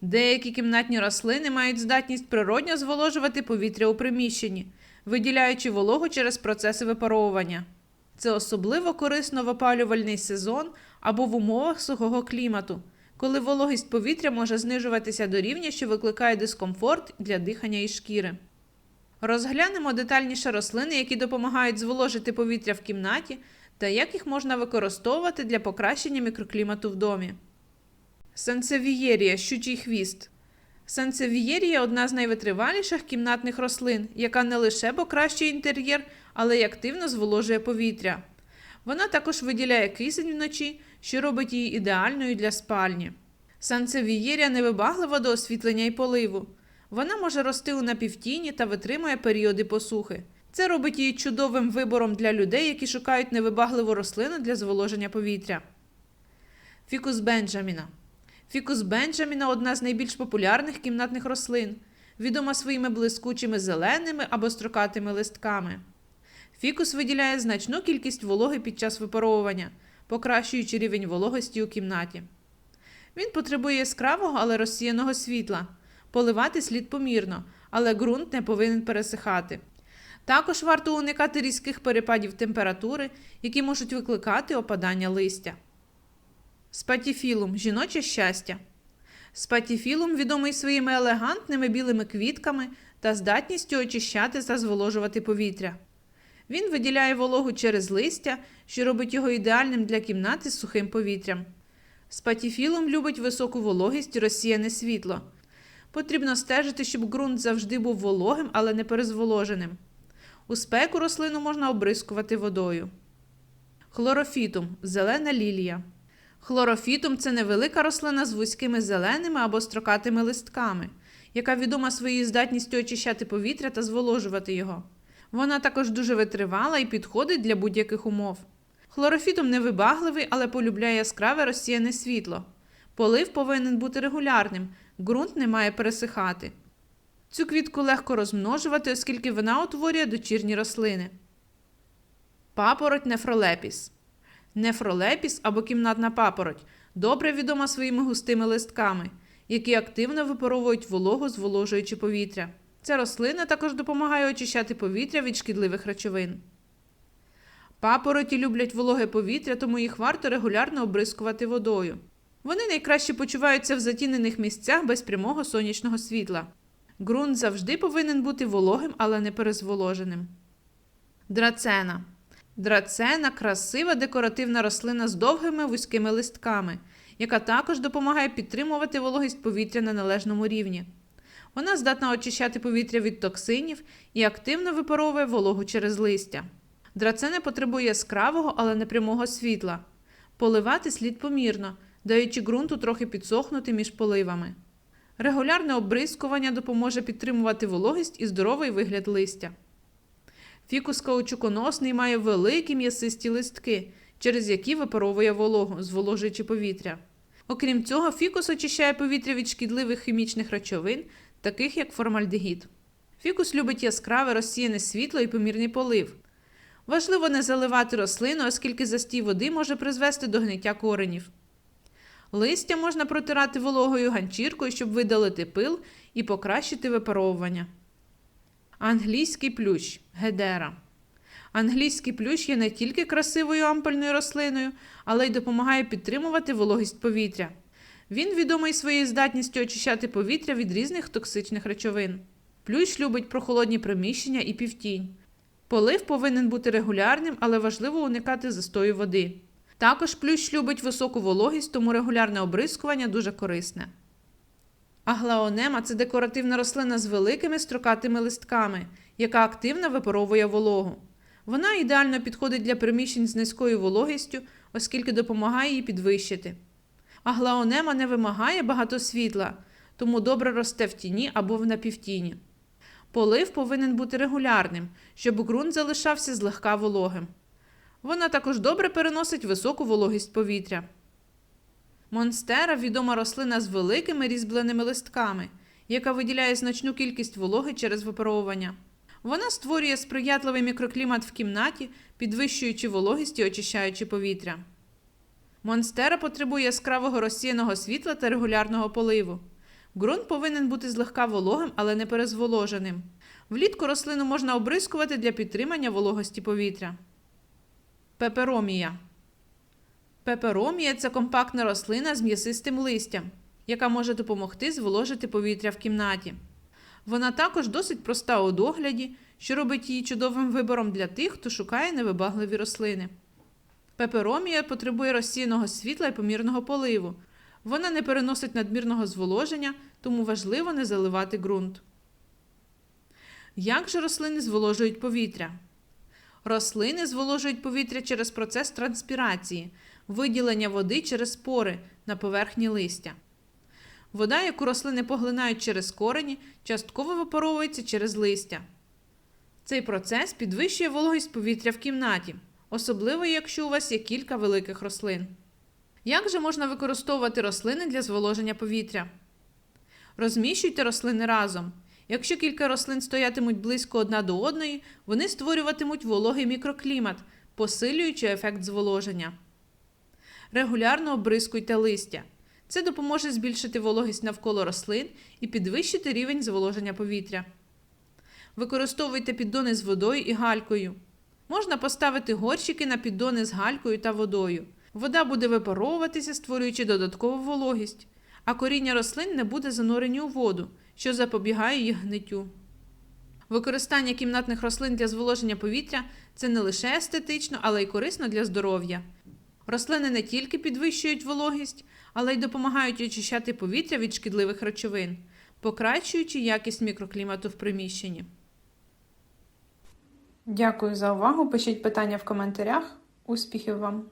Деякі кімнатні рослини мають здатність природньо зволожувати повітря у приміщенні, виділяючи вологу через процеси випаровування. Це особливо корисно в опалювальний сезон або в умовах сухого клімату, коли вологість повітря може знижуватися до рівня, що викликає дискомфорт для дихання і шкіри. Розглянемо детальніше рослини, які допомагають зволожити повітря в кімнаті та як їх можна використовувати для покращення мікроклімату в домі. Сансевієрія щучий хвіст. Сансевієрія одна з найвитриваліших кімнатних рослин, яка не лише покращує інтер'єр, але й активно зволожує повітря. Вона також виділяє кисень вночі, що робить її ідеальною для спальні. Сансевієрія невибаглива до освітлення і поливу. Вона може рости у напівтіні та витримує періоди посухи. Це робить її чудовим вибором для людей, які шукають невибагливу рослину для зволоження повітря. Фікус Бенджаміна. Фікус Бенджаміна одна з найбільш популярних кімнатних рослин, відома своїми блискучими зеленими або строкатими листками. Фікус виділяє значну кількість вологи під час випаровування, покращуючи рівень вологості у кімнаті. Він потребує яскравого, але розсіяного світла. Поливати слід помірно, але ґрунт не повинен пересихати. Також варто уникати різких перепадів температури, які можуть викликати опадання листя. Спатіфілум жіноче щастя. Спатіфілум відомий своїми елегантними білими квітками та здатністю очищати та зволожувати повітря. Він виділяє вологу через листя, що робить його ідеальним для кімнати з сухим повітрям. Спатіфілум любить високу вологість і розсіяне світло. Потрібно стежити, щоб ґрунт завжди був вологим, але не перезволоженим. У спеку рослину можна обрискувати водою. Хлорофітум зелена лілія. Хлорофітум це невелика рослина з вузькими зеленими або строкатими листками, яка відома своєю здатністю очищати повітря та зволожувати його. Вона також дуже витривала і підходить для будь-яких умов. Хлорофітум невибагливий, але полюбляє яскраве розсіяне світло. Полив повинен бути регулярним, ґрунт не має пересихати. Цю квітку легко розмножувати, оскільки вона утворює дочірні рослини. Папороть нефролепіс. Нефролепіс або кімнатна папороть добре відома своїми густими листками, які активно випаровують вологу, зволожуючи повітря. Ця рослина також допомагає очищати повітря від шкідливих речовин. Папороті люблять вологе повітря, тому їх варто регулярно обрискувати водою. Вони найкраще почуваються в затінених місцях без прямого сонячного світла. Ґрунт завжди повинен бути вологим, але не перезволоженим. Драцена. Драцена красива декоративна рослина з довгими вузькими листками, яка також допомагає підтримувати вологість повітря на належному рівні. Вона здатна очищати повітря від токсинів і активно випаровує вологу через листя. Драцена потребує яскравого, але не прямого світла. Поливати слід помірно, даючи ґрунту трохи підсохнути між поливами. Регулярне обрискування допоможе підтримувати вологість і здоровий вигляд листя. Фікус каучуконосний має великі м'ясисті листки, через які випаровує вологу, зволожуючи повітря. Окрім цього, фікус очищає повітря від шкідливих хімічних речовин, таких як формальдегід. Фікус любить яскраве розсіяне світло і помірний полив. Важливо не заливати рослину, оскільки застій води може призвести до гниття коренів. Листя можна протирати вологою ганчіркою, щоб видалити пил і покращити випаровування. Англійський плющ Гедера. Англійський плющ є не тільки красивою ампельною рослиною, але й допомагає підтримувати вологість повітря. Він відомий своєю здатністю очищати повітря від різних токсичних речовин. Плющ любить прохолодні приміщення і півтінь. Полив повинен бути регулярним, але важливо уникати застою води. Також плющ любить високу вологість, тому регулярне обрискування дуже корисне. Аглаонема це декоративна рослина з великими строкатими листками, яка активно випаровує вологу. Вона ідеально підходить для приміщень з низькою вологістю, оскільки допомагає її підвищити. Аглаонема не вимагає багато світла, тому добре росте в тіні або в напівтіні. Полив повинен бути регулярним, щоб ґрунт залишався злегка вологим. Вона також добре переносить високу вологість повітря. Монстера відома рослина з великими різьбленими листками, яка виділяє значну кількість вологи через випаровування. Вона створює сприятливий мікроклімат в кімнаті, підвищуючи вологість і очищаючи повітря. Монстера потребує яскравого розсіяного світла та регулярного поливу. Ґрунт повинен бути злегка вологим, але не перезволоженим. Влітку рослину можна обрискувати для підтримання вологості повітря. Пеперомія. Пеперомія це компактна рослина з м'ясистим листям, яка може допомогти зволожити повітря в кімнаті. Вона також досить проста у догляді, що робить її чудовим вибором для тих, хто шукає невибагливі рослини. Пеперомія потребує розсіяного світла і помірного поливу. Вона не переносить надмірного зволоження, тому важливо не заливати ґрунт. Як же рослини зволожують повітря? Рослини зволожують повітря через процес транспірації, виділення води через пори на поверхні листя. Вода, яку рослини поглинають через корені, частково випаровується через листя. Цей процес підвищує вологість повітря в кімнаті, особливо якщо у вас є кілька великих рослин. Як же можна використовувати рослини для зволоження повітря? Розміщуйте рослини разом. Якщо кілька рослин стоятимуть близько одна до одної, вони створюватимуть вологий мікроклімат, посилюючи ефект зволоження. Регулярно обрискуйте листя. Це допоможе збільшити вологість навколо рослин і підвищити рівень зволоження повітря. Використовуйте піддони з водою і галькою. Можна поставити горщики на піддони з галькою та водою. Вода буде випаровуватися, створюючи додаткову вологість, а коріння рослин не буде занурені у воду, що запобігає їх гниттю. Використання кімнатних рослин для зволоження повітря це не лише естетично, але й корисно для здоров'я. Рослини не тільки підвищують вологість, але й допомагають очищати повітря від шкідливих речовин, покращуючи якість мікроклімату в приміщенні. Дякую за увагу. Пишіть питання в коментарях. Успіхів вам!